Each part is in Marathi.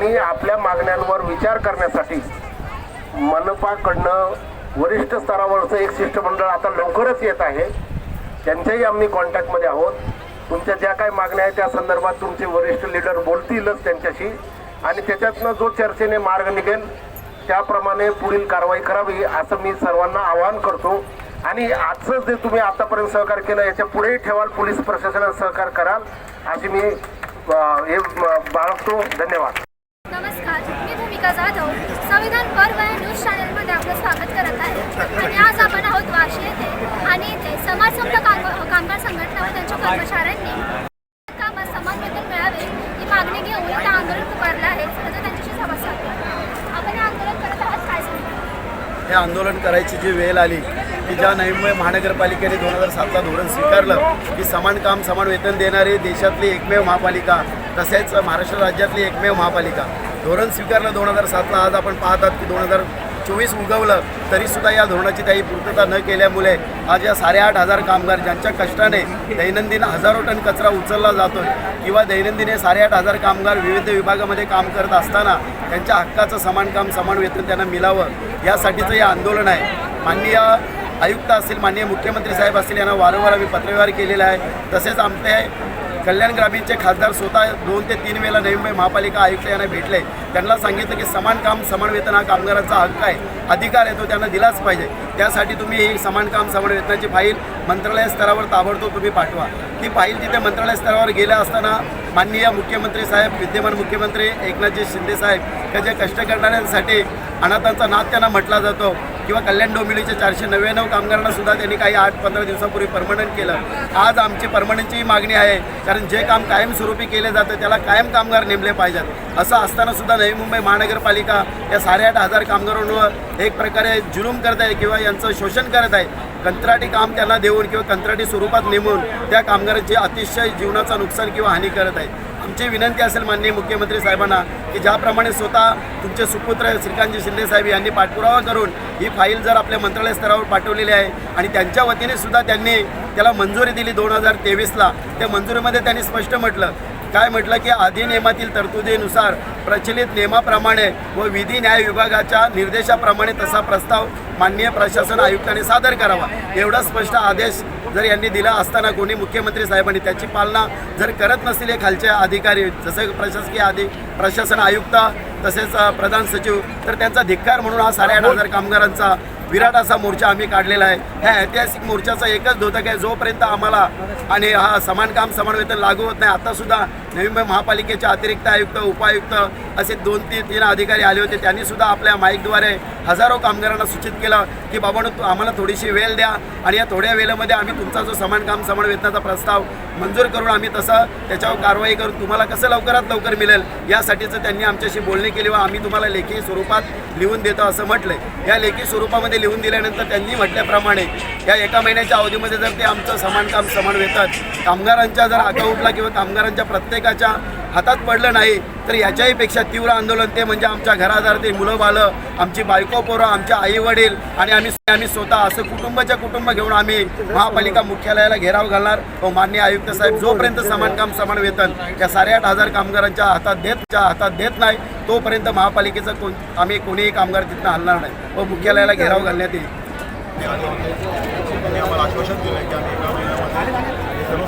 आणि आपल्या मागण्यांवर विचार करण्यासाठी मनपाकडनं वरिष्ठ स्तरावरचं एक शिष्टमंडळ आता लवकरच येत आहे. त्यांच्याही आम्ही कॉन्टॅक्टमध्ये आहोत. तुमच्या ज्या काही मागण्या आहेत त्या संदर्भात तुमचे वरिष्ठ लीडर बोलतीलच त्यांच्याशी आणि त्याच्यातनं जो चर्चेने मार्ग निघेल त्याप्रमाणे पुढील कारवाई करावी असं मी सर्वांना आवाहन करतो. आणि आजचं जे तुम्ही आतापर्यंत सहकार्य केलं याच्या पुढेही ठेवाल पोलीस प्रशासनात सहकार कराल अशी मी हे बाळगतो. धन्यवाद नमस्कार मी भूमिका जाधव संविधान पर्व या न्यूज चॅनलमध्ये आपलं स्वागत करत आहे आणि आज आपण आहोत वाशी येथे आणि इथे समाज समता काम कामगार संघटना व त्यांच्या कर्मचाऱ्यांनी कामात समान वेतन मिळावे ही मागणी घेऊन इथं आंदोलन पुकारलं आहे आता त्यांच्याशी संवाद साधूया आपण हे आंदोलन करत आहात काय सांगता हे आंदोलन करायची जी वेळ आली की ज्या नवी महानगरपालिकेने दोन हजार सातला धोरण स्वीकारलं की समान काम समान वेतन देणारी देशातली एकमेव महापालिका तसेच महाराष्ट्र राज्यातली एकमेव महापालिका. धोरण स्वीकारलं दोन हजार सातला आज आपण पाहतात की दोन हजार चोवीस उगवलं तरीसुद्धा या धोरणाची काही पूर्तता न केल्यामुळे आज या साडेआठ हजार कामगार ज्यांच्या कष्टाने दैनंदिन हजारो टन कचरा उचलला जातो किंवा दैनंदिन हे साडेआठ हजार कामगार विविध विभागामध्ये काम करत असताना त्यांच्या हक्काचं समान काम समान वेतन त्यांना मिळावं यासाठीचं हे आंदोलन आहे. माननीय आयुक्त असतील माननीय मुख्यमंत्री साहेब असतील यांना वारंवार आम्ही पत्रव्यवहार केलेला आहे. तसेच आमचे कल्याण ग्रामीणचे खासदार स्वतः दोन ते तीन वेळेला नवी मुंबई महापालिका आयुक्त यांना भेटले. त्यांना सांगितलं की समान काम समान वेतन हा कामगारांचा हक्क आहे. अधिकार आहे तो त्यांना दिलाच पाहिजे. त्यासाठी तुम्ही ही समान काम समान वेतनाची फाईल मंत्रालय स्तरावर ताबडतोब तुम्ही पाठवा. ती फाईल तिथे मंत्रालय स्तरावर गेल्या असताना माननीय मुख्यमंत्री साहेब विद्यमान मुख्यमंत्री एकनाथजी शिंदे साहेब हे कष्ट करणाऱ्यांसाठी अनाथांचा नाद त्यांना म्हटला जातो. किंवा कल्याण डोंबिवलीच्या चारशे नव्याण्णव कामगारांना सुद्धा त्यांनी काही आठ पंधरा दिवसापूर्वी परमनंट केलं. आज आमची परमनंटची मागणी आहे कारण जे काम कायमस्वरूपी केले जातं त्याला कायम कामगार नेमले पाहिजेत. असं असताना सुद्धा नवी मुंबई महानगरपालिका या साडेआठ हजार कामगारांवर एक प्रकारे जुलूम करत आहे किंवा यांचं शोषण करत आहे. कंत्राटी काम त्यांना देऊन किंवा कंत्राटी स्वरूपात नेमून त्या कामगारांचे अतिशय जीवनाचं नुकसान किंवा हानी करत आहे आमची विनंती असेल माननीय मुख्यमंत्री साहेबांना की ज्याप्रमाणे स्वतः तुमचे सुपुत्र श्रीकांतजी शिंदे साहेब यांनी पाठपुरावा करून ही फाईल जर आपल्या मंत्रालय स्तरावर पाठवलेली आहे आणि त्यांच्या वतीने सुद्धा त्यांनी त्याला मंजुरी दिली दोन हजार तेवीसला त्या मंजुरीमध्ये त्यांनी स्पष्ट म्हटलं काय म्हटलं की अधिनियमातील तरतुदीनुसार प्रचलित नियमाप्रमाणे व विधी न्याय विभागाच्या निर्देशाप्रमाणे तसा प्रस्ताव माननीय प्रशासन आयुक्तांनी सादर करावा. एवढा स्पष्ट आदेश जर यांनी दिला असताना कोणी मुख्यमंत्री साहेबांनी त्याची पालना जर करत नसतील हे खालचे अधिकारी जसे प्रशासकीय आधी प्रशासन आयुक्त तसेच प्रधान सचिव तर त्यांचा धिक्कार म्हणून हा साडेआठ हजार कामगारांचा विराट असा मोर्चा आम्ही काढलेला आहे. ह्या ऐतिहासिक मोर्चाचा एकच धोतक आहे जोपर्यंत आम्हाला आणि हा समान काम समान वेतन लागू होत नाही आत्तासुद्धा नवी मुंबई महापालिकेच्या अतिरिक्त आयुक्त उपायुक्त असे दोन तीन तीन अधिकारी आले होते. त्यांनी सुद्धा आपल्या माईकद्वारे हजारो कामगारांना सूचित केलं की बाबांनो आम्हाला थोडीशी वेळ द्या आणि या थोड्या वेळेमध्ये आम्ही तुमचा जो समान काम समान वेतनाचा प्रस्ताव मंजूर करून आम्ही तसं त्याच्यावर कारवाई करून तुम्हाला कसं लवकरात लवकर मिळेल यासाठीचं त्यांनी आमच्याशी बोलणी केली व आम्ही तुम्हाला लेखी स्वरूपात लिहून देतो असं म्हटलं या लेखी स्वरूपामध्ये लिहून दिल्यानंतर त्यांनी म्हटल्याप्रमाणे या एका महिन्याच्या अवधीमध्ये जर ते आमचं समान काम समान वेतन कामगारांच्या जर अकाउंटला किंवा कामगारांच्या प्रत्येकाच्या हातात पडलं नाही तर याच्याही पेक्षा तीव्र आंदोलन ते म्हणजे आमच्या घरादारातील मुलं बालं आमची बायको पोरं आमच्या आई वडील आणि आम्ही आम्ही स्वतः असं कुटुंबाच्या कुटुंब घेऊन आम्ही महापालिका मुख्यालयाला घेराव घालणार व मान्य आयुक्त साहेब जोपर्यंत समान काम समान वेतन या साडेआठ हजार कामगारांच्या हातात देत हातात देत नाही तोपर्यंत महापालिकेचं कोण आम्ही कोणीही कामगार तिथनं हलणार नाही व मुख्यालयाला घेराव घालण्यात येईल. आश्वासन दिलं की आम्ही एका महिन्यामध्ये हे सर्व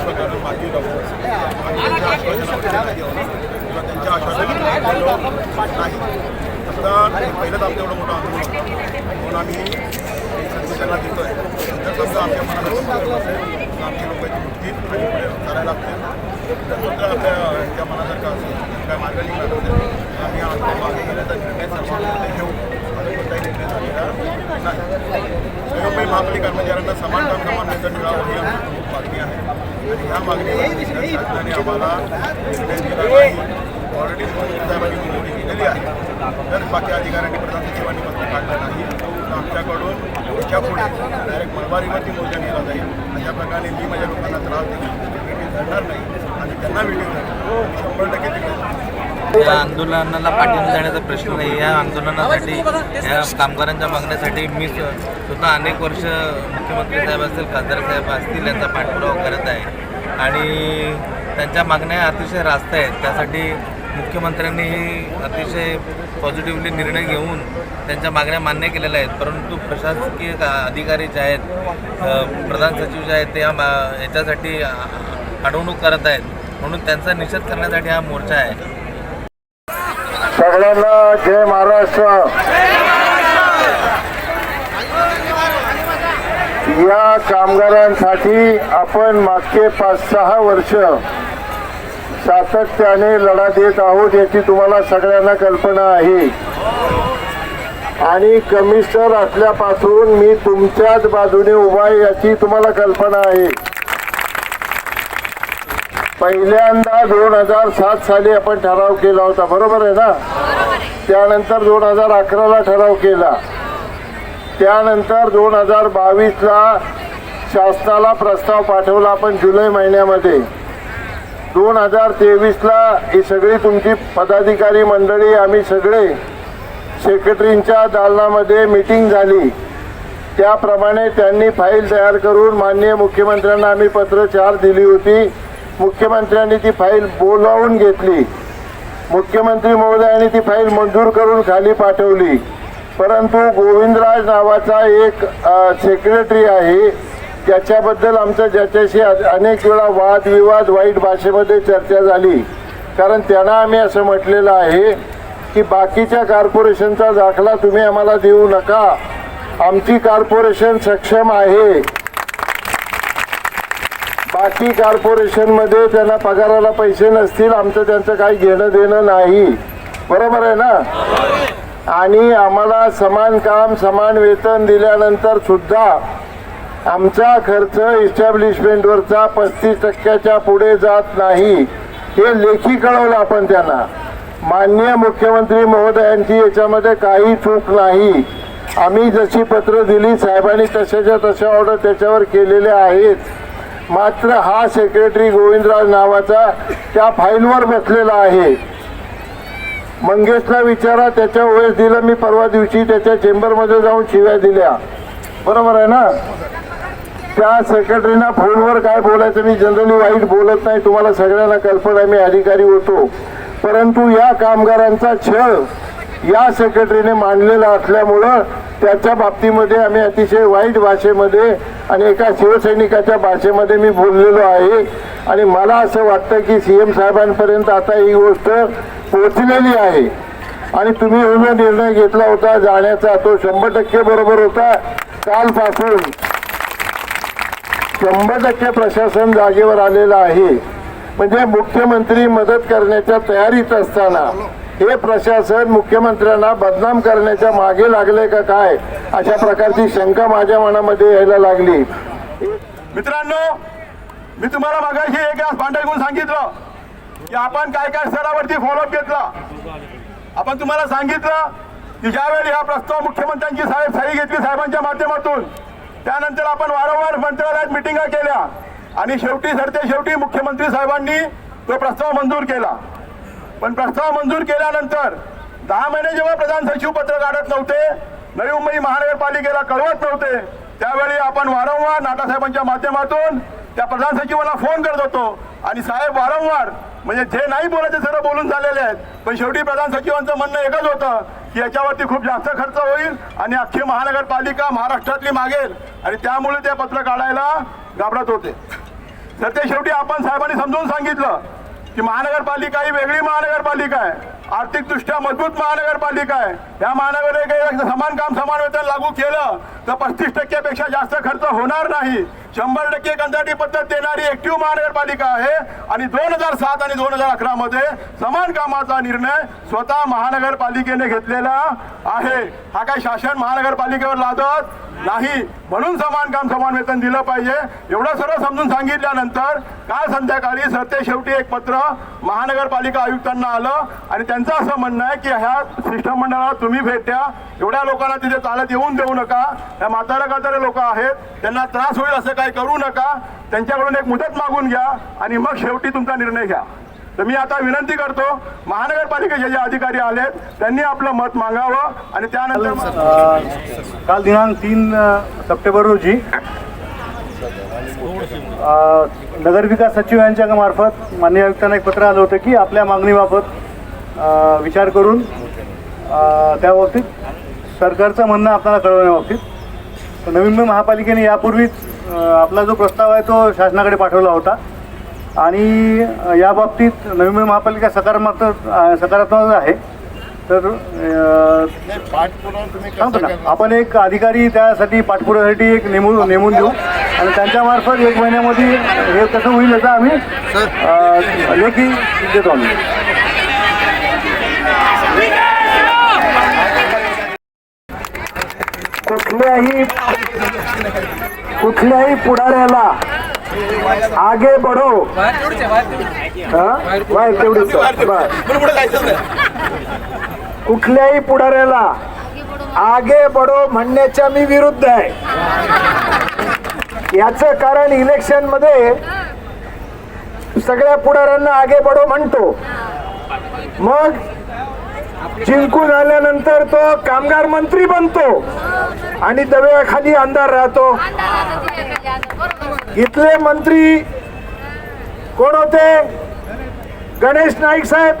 प्रकरणं मार्गी त्यांच्या आश्वासनावर किंवा त्यांच्या आश्वासनावर नाही आता पहिलंच आमचं एवढं मोठं आंदोलन म्हणून आम्ही संघटना देतोय जर समजा आमच्या मनात आमची लोकांची पुढे करायला लागते तर समजा त्या मनासारखं असेल काय मार्ग असेल आम्ही आमच्या मागे गेल्याचा निर्णय सर्वांमध्ये घेऊ कोणताही निर्णय झालेला नाही मुंबई महापालिका कर्मचाऱ्यांना समान काम समान वेतन मिळावं ही आमची प्रमुख मागणी आहे आणि ह्या मागणीवर शासनाने आम्हाला निर्णय दिला नाही ऑलरेडी साहेबांनी मंजुरी केलेली आहे. जर बाकी अधिकाऱ्यांनी प्रधान सचिवांनी पत्र काढलं नाही. तर आमच्याकडून याच्यापुढे डायरेक्ट मलबारीवरती मोर्चा नेला जाईल. अशा प्रकारे मी माझ्या लोकांना त्रास वेटीत धरणार नाही. आणि त्यांना धरणार शंभर टक्के या आंदोलनाला पाठिंबा देण्याचा प्रश्न नाही. या आंदोलनासाठी या कामगारांच्या मागण्यासाठी मी सुद्धा स्वतः अनेक वर्ष मुख्यमंत्री साहेब असतील खासदार साहेब असतील यांचा पाठपुरावा करत आहे. आणि त्यांच्या मागण्या अतिशय रास्त आहेत. त्यासाठी मुख्यमंत्र्यांनी अतिशय पॉझिटिव्हली निर्णय घेऊन त्यांच्या मागण्या मान्य केलेल्या आहेत. परंतु प्रशासकीय अधिकारी जे आहेत प्रधान सचिव जे आहेत ते या मा- याच्यासाठी अडवणूक करत आहेत. म्हणून त्यांचा निषेध करण्यासाठी हा मोर्चा आहे. सगळ्यांना जय महाराष्ट्र. या कामगारांसाठी आपण मागचे पाच सहा वर्ष सातत्याने लढा देत आहोत याची तुम्हाला सगळ्यांना कल्पना आहे. आणि कमिशनर असल्यापासून मी तुमच्याच बाजूने उभा आहे याची तुम्हाला कल्पना आहे. पहिल्यांदा दोन हजार सात साली आपण ठराव केला होता बरोबर आहे ना? त्यानंतर दोन हजार अकराला ठराव केला. त्यानंतर दोन हजार बावीसला शासनाला प्रस्ताव पाठवला आपण जुलै महिन्यामध्ये. दोन हजार तेवीसला ही सगळी तुमची पदाधिकारी मंडळी आम्ही सगळे सेक्रेटरींच्या दालनामध्ये मीटिंग झाली. त्याप्रमाणे त्यांनी फाईल तयार करून माननीय मुख्यमंत्र्यांना आम्ही पत्र चार दिली होती. मुख्यमंत्र्यांनी ती फाईल बोलावून घेतली. मुख्यमंत्री महोदयांनी ती फाईल मंजूर करून खाली पाठवली. परंतु गोविंदराज नावाचा एक सेक्रेटरी आहे. त्याच्याबद्दल आमचं ज्याच्याशी अनेक वेळा वादविवाद वाईट भाषेमध्ये चर्चा झाली. कारण त्यांना आम्ही असं म्हटलेलं आहे की बाकीच्या कॉर्पोरेशनचा दाखला तुम्ही आम्हाला देऊ नका. आमची कॉर्पोरेशन सक्षम आहे. बाकी कॉर्पोरेशनमध्ये त्यांना पगाराला पैसे नसतील आमचं त्यांचं काही घेणं देणं नाही. बरोबर आहे ना? आणि आम्हाला समान काम समान वेतन दिल्यानंतर सुद्धा आमचा खर्च इस्टॅब्लिशमेंटवरचा पस्तीस टक्क्याच्या पुढे जात नाही. हे लेखी कळवलं आपण त्यांना. माननीय मुख्यमंत्री महोदयांची याच्यामध्ये काही चूक नाही. आम्ही जशी पत्र दिली साहेबांनी तशाच्या तशा ऑर्डर त्याच्यावर केलेल्या आहेत. मात्र हा सेक्रेटरी गोविंदराज नावाचा त्या फाईलवर बसलेला आहे. मंगेशला विचारा त्याच्या ओएस दिलं मी परवा दिवशी त्याच्या चेंबरमध्ये जाऊन शिव्या दिल्या. बरोबर आहे ना? त्या सेक्रेटरीना फोनवर काय बोलायचं मी जनरली वाईट बोलत नाही तुम्हाला सगळ्यांना कल्पना आहे, मी अधिकारी होतो. परंतु या कामगारांचा छळ या सेक्रेटरीने मांडलेला असल्यामुळं त्याच्या बाबतीमध्ये आम्ही अतिशय वाईट भाषेमध्ये आणि एका शिवसैनिकाच्या भाषेमध्ये मी बोललेलो आहे. आणि मला असं वाटतं की सी एम साहेबांपर्यंत आता ही गोष्ट पोचलेली आहे. आणि तुम्ही जो निर्णय घेतला होता जाण्याचा तो शंभर टक्के बरोबर होता. कालपासून शंभर टक्के प्रशासन जागेवर आलेलं आहे. म्हणजे मुख्यमंत्री मदत करण्याच्या तयारीत असताना हे प्रशासन मुख्यमंत्र्यांना बदनाम करण्याच्या मागे लागले का काय? अशा प्रकारची शंका माझ्या मनामध्ये यायला लागली. मित्रांनो मी तुम्हाला मागाशी एक ग्लास घेऊन सांगितलं की आपण काय काय स्तरावरती फॉलोअप घेतला. आपण तुम्हाला सांगितलं की ज्यावेळी हा प्रस्ताव मुख्यमंत्र्यांची साहेब सही घेतली साहेबांच्या माध्यमातून त्यानंतर आपण वारंवार मंत्रालयात मिटिंगा केल्या आणि शेवटी सरते शेवटी मुख्यमंत्री साहेबांनी तो प्रस्ताव मंजूर केला. पण प्रस्ताव मंजूर केल्यानंतर दहा महिने जेव्हा प्रधान सचिव पत्र काढत नव्हते नवी मुंबई महानगरपालिकेला कळवत नव्हते त्यावेळी आपण वारंवार नाटासाहेबांच्या माध्यमातून त्या प्रधान सचिवाला फोन करत होतो. आणि साहेब वारंवार म्हणजे जे नाही बोलायचे सर्व बोलून झालेले आहेत. पण शेवटी प्रधान सचिवांचं म्हणणं एकच होतं की याच्यावरती खूप जास्त खर्च होईल आणि अख्खी महानगरपालिका महाराष्ट्रातली मागेल. आणि त्यामुळे ते पत्र काढायला घाबरत होते. तर ते शेवटी आपण साहेबांनी समजून सांगितलं. की महानगरपालिका ही वेगळी महानगरपालिका आहे. आर्थिकदृष्ट्या मजबूत महानगरपालिका आहे. या महानगरपालिकेत समान काम समान वेतन लागू केलं तर पस्तीस टक्क्यापेक्षा जास्त खर्च होणार नाही. शंभर टक्के कंत्राटी पद्धत देणारी ऍक्टिव्ह महानगरपालिका आहे. आणि दोन हजार सात आणि दोन हजार अकरा मध्ये समान कामाचा निर्णय स्वतः महानगरपालिकेने घेतलेला आहे. हा काय शासन महानगरपालिकेवर लादत? नाही. म्हणून समान काम समान वेतन दिलं पाहिजे. एवढं सर्व समजून सांगितल्यानंतर काल संध्याकाळी सरते शेवटी एक पत्र महानगरपालिका आयुक्तांना आलं आणि त्यांचं असं म्हणणं आहे की ह्या शिष्टमंडळाला तुम्ही भेट द्या. एवढ्या लोकांना तिथे चालत येऊन देऊ नका. ह्या म्हातारा कातारे लोक आहेत. त्यांना त्रास होईल असं काही करू नका. त्यांच्याकडून एक मुदत मागून घ्या आणि मग शेवटी तुमचा निर्णय घ्या. तर मी आता विनंती करतो महानगरपालिकेचे जे अधिकारी आलेत त्यांनी आपलं मत मागावं आणि त्यानंतर काल दिनांक तीन सप्टेंबर रोजी नगरविकास सचिव यांच्या मार्फत मान्य आयुक्तांना एक पत्र आलं होतं की आपल्या मागणीबाबत विचार करून त्या बाबतीत सरकारचं म्हणणं आपल्याला कळवण्याबाबतीत तर नवी मुंबई महापालिकेने यापूर्वीच आपला जो प्रस्ताव आहे तो शासनाकडे पाठवला होता. आणि या बाबतीत नवी मुंबई महापालिका सकारात्मक सकारात्मक आहे. तर सांगतो ना? आपण एक अधिकारी त्यासाठी पाठपुराव्यासाठी एक नेमून नेमून देऊ. आणि त्यांच्यामार्फत एक महिन्यामध्ये हे कसं होईल याचा आम्ही लेखी देतो आम्ही. कुठल्याही कुठल्याही पुढाऱ्याला आगे बढो। हा? वायर तेवढीच. कुठल्याही पुढाऱ्याला आगे बढो म्हणण्याच्या मी विरुद्ध आहे. याचं कारण इलेक्शनमध्ये सगळ्या पुढाऱ्यांना आगे बढो म्हणतो. मग जिंकून आल्यानंतर तो कामगार मंत्री बनतो. आणि दव्याखाली अंधार राहतो. इथले मंत्री कोण होते? गणेश नाईक साहेब.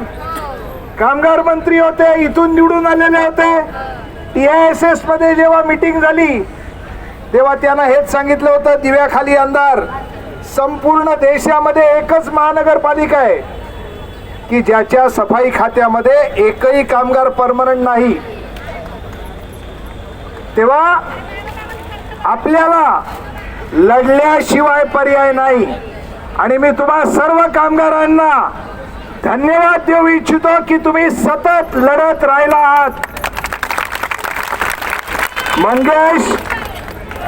कामगार मंत्री होते इथून निवडून आलेले होते. टी आय एस एसमध्ये जेव्हा मिटिंग झाली तेव्हा त्यांना हेच सांगितलं होतं दिव्याखाली अंधार संपूर्ण देशामध्ये एकच महानगरपालिका आहे. की ज्याच्या सफाई खात्यामध्ये एकही कामगार परमनंट नाही. तेव्हा आपल्याला लढल्याशिवाय पर्याय नाही. आणि मी तुम्हा सर्व कामगारांना धन्यवाद देऊ इच्छितो की तुम्ही सतत लढत राहिला आहात. मंगेश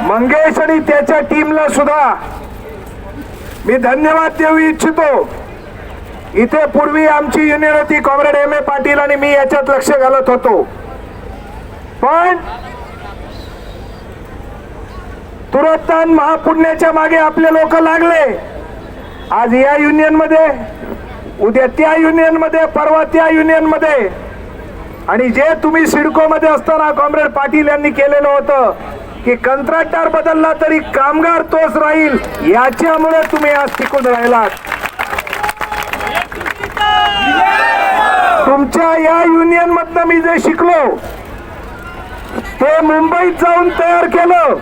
मंगेश आणि त्याच्या टीमला सुद्धा मी धन्यवाद देऊ इच्छितो. इथे पूर्वी आमची युनियन होती कॉम्रेड एम ए पाटील आणि मी याच्यात लक्ष घालत होतो. पण तुरंतान महापुण्याच्या मागे आपले लोक लागले. आज या युनियनमध्ये उद्या त्या युनियनमध्ये परवा त्या युनियनमध्ये आणि जे तुम्ही सिडको मध्ये असताना कॉम्रेड पाटील यांनी केलेलं होतं की कंत्राटदार बदलला तरी कामगार तोच राहील याच्यामुळे तुम्ही आज टिकून राहिलात. तुमच्या या युनियन मधनं मी जे शिकलो ते मुंबईत जाऊन तयार केलं.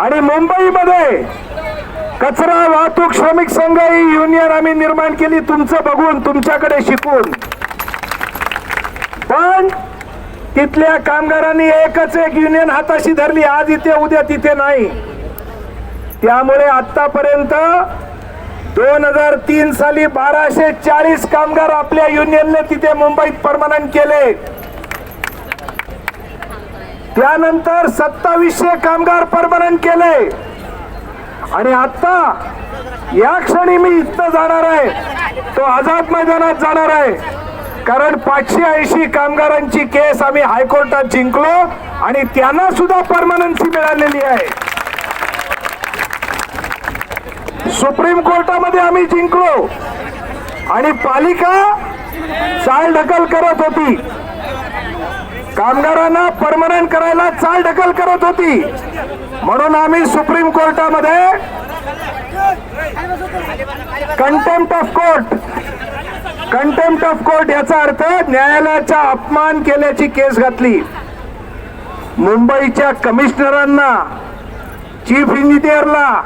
आणि मुंबईमध्ये कचरा वाहतूक श्रमिक संघ ही युनियन आम्ही निर्माण केली. तुमचं बघून तुमच्याकडे शिकून. पण तिथल्या कामगारांनी एकच एक युनियन हाताशी धरली. आज इथे उद्या तिथे नाही. त्यामुळे आतापर्यंत दोन हजार तीन साली बाराशे चाळीस कामगार आपल्या युनियनने तिथे मुंबईत परमनंट केले. त्यानंतर सत्तावीसशे कामगार परमनंट केले. आणि आता या क्षणी मी इथं जाणार आहे. तो आझाद मैदानात जाणार आहे. कारण पाचशे ऐंशी कामगारांची केस आम्ही हायकोर्टात जिंकलो आणि त्यांना सुद्धा परमनन्सी मिळालेली आहे. सुप्रीम कोर्टामध्ये आम्ही जिंकलो. आणि पालिका चाल ढकल करत होती. कामगारांना परमनंट करायला चाल ढकल करत होती. म्हणून आम्ही सुप्रीम कोर्टामध्ये contempt of court contempt of court याचा अर्थ न्यायालयाचा अपमान केल्याची केस घातली. मुंबईच्या कमिशनरांना चीफ इंजिनियरला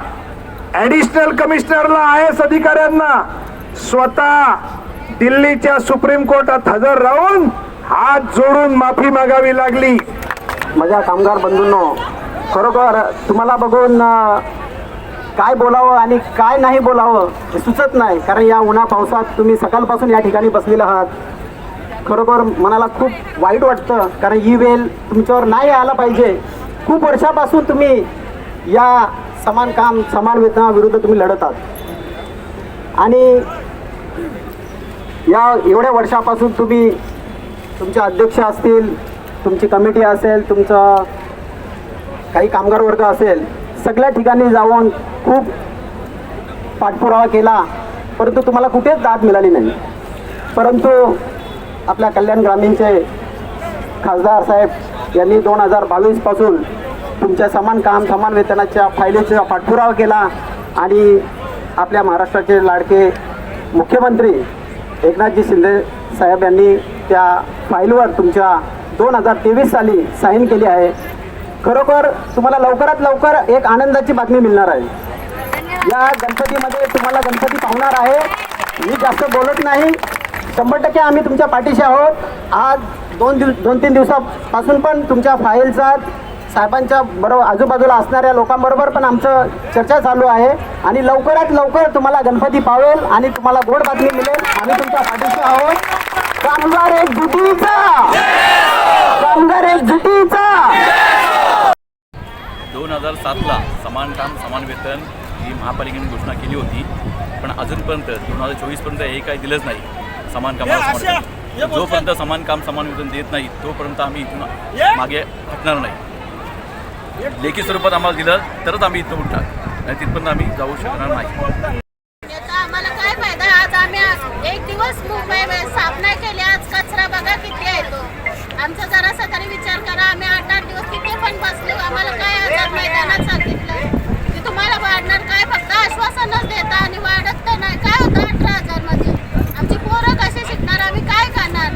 ऍडिशनल कमिशनरला आय एस अधिकाऱ्यांना स्वतः दिल्लीच्या सुप्रीम कोर्टात हजर राहून हात जोडून माफी मागावी लागली. माझ्या कामगार बंधूंनो खरोखर तुम्हाला बघून काय बोलावं आणि काय नाही बोलावं हे सुचत नाही. कारण या उन्हा पावसात तुम्ही सकाळपासून या ठिकाणी बसलेला आहात. खरोखर मनाला खूप वाईट वाटतं. कारण ही वेल तुमच्यावर नाही यायला पाहिजे. खूप वर्षापासून तुम्ही या समान काम समान वेतनाविरुद्ध तुम्ही लढत आहात. आणि या एवढ्या वर्षापासून तुम्ही तुमचे अध्यक्ष असतील तुमची कमिटी असेल तुमचं काही कामगार वर्ग असेल सगळ्या ठिकाणी जाऊन खूप पाठपुरावा केला परंतु तुम्हाला कुठेच दाद मिळाली नाही. परंतु आपल्या कल्याण ग्रामीणचे खासदार साहेब यांनी दोन हजार बावीसपासून तुमच्या समान काम समान वेतनाच्या फायलीचा पाठपुरावा केला आणि आपल्या महाराष्ट्राचे लाडके मुख्यमंत्री एकनाथजी शिंदे साहेब यांनी त्या फाईलवर तुमच्या दोन हजार तेवीस साली साईन केली आहे. खरोखर तुम्हाला लवकरात लवकर एक आनंदाची बातमी मिळणार आहे. या गणपतीमध्ये तुम्हाला गणपती पाहणार आहे. मी जास्त बोलत नाही. शंभर टक्के आम्ही तुमच्या पाठीशी आहोत. आज दोन दिव दोन तीन दिवसापासून पण तुमच्या फाईलचा साहेबांच्या बरोबर आजूबाजूला असणाऱ्या लोकांबरोबर पण आमचं चर्चा चालू आहे. आणि लवकरात लवकर तुम्हाला गणपती पावेल आणि तुम्हाला गोड बातमी मिळेल. आम्ही तुमच्या पाठीशी आहोत. कामगार एक जुटीचा. कामगार एक जुटीचा. दोन हजार सातला समान काम समान वेतन ही महापालिकेने घोषणा केली होती. पण अजूनपर्यंत दोन हजार चोवीसपर्यंत हे काही दिलंच नाही. समान कामाला समान वेतन. जोपर्यंत समान काम समान वेतन देत नाही तोपर्यंत आम्ही इथून मागे हटणार नाही. लेखी स्वरूपात आम्हाला दिलं तरच आम्ही इथं उठणार. आणि तिथपर्यंत आम्ही जाऊ शकणार नाही. आम्हाला काय फायदा? आज आम्ही आज एक दिवस मुंबई स्थापना नाही आज कचरा बघा किती आहे आमचं जरा तरी विचार करा आम्ही आठ आठ दिवस तिथे पण बसलो आम्हाला काय आजार मैदानात सांगितलं की तुम्हाला वाढणार काय फक्त आश्वासनच देता आणि वाढत तर नाही काय होतं अठरा हजारमध्ये आमची पोरं कशी शिकणार आम्ही काय खाणार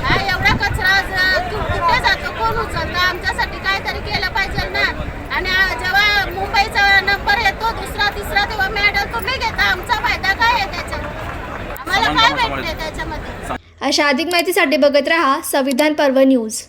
काय एवढा कचरा ज- कु- कुठे जातो कोण उचलतं आमच्यासाठी काहीतरी केलं पाहिजे ना आणि आ- जेव्हा मुंबईचा नंबर येतो दुसरा तिसरा तेव्हा मॅडम तुम्ही घेता आमचा फायदा काय आहे त्याच्यात आम्हाला समान काय कामाचं भेटते त्याच्यामध्ये अशा अधिक माहितीसाठी बघत रहा संविधान पर्व न्यूज.